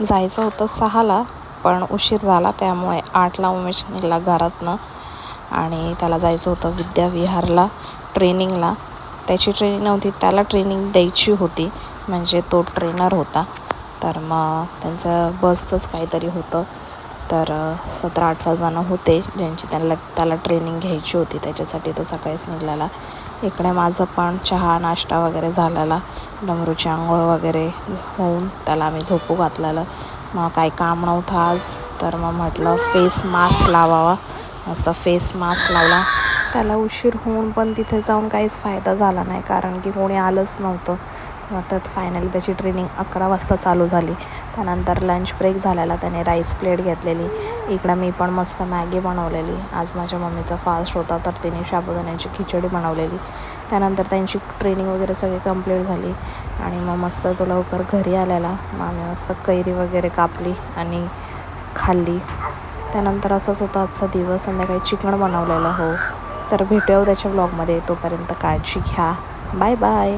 जायचं होतं सहाला पण उशीर झाला त्यामुळे आठला उमेश निघाला घरातनं. आणि त्याला जायचं होतं विद्याविहारला ट्रेनिंगला. त्याची ट्रेनिंग नव्हती त्याला ट्रेनिंग द्यायची होती. म्हणजे तो ट्रेनर होता. तर मग त्यांचं बसचंच काहीतरी होतं. तर सतरा अठरा जणं होते ज्यांची त्याला त्याला ट्रेनिंग घ्यायची होती. त्याच्यासाठी तो सकाळीच निघालेला इकडे माझं पण चहा नाश्ता वगैरे झालेला. डमरूची आंघोळ वगैरे होऊन त्याला आम्ही झोपू घातलेलं. मग काही काम नव्हतं आज तर मग म्हटलं फेस मास्क लावावा. मस्त फेस मास्क लावला. त्याला उशीर होऊन पण तिथे जाऊन काहीच फायदा झाला नाही कारण की कोणी आलंच नव्हतं. मग त्यात फायनली त्याची ट्रेनिंग अकरा वाजता चालू झाली. त्यानंतर लंच ब्रेक झालेला त्याने राईस प्लेट घेतलेली. इकडं मी पण मस्त मॅगी बनवलेली. आज माझ्या मम्मीचा फास्ट होता तर तिने शाबुदाण्याची खिचडी बनवलेली. त्यानंतर त्यांची ट्रेनिंग वगैरे सगळी कंप्लीट झाली. आणि मग मस्त तो लवकर घरी आलेला. मग आम्ही मस्त कैरी वगैरे कापली आणि खाल्ली. त्यानंतर असंच होता आजचा दिवस संध्याकाळी चिकन बनवलेलं. हो. तर भेटूया त्याच्या ब्लॉगमध्ये तोपर्यंत काळजी घ्या. Bye bye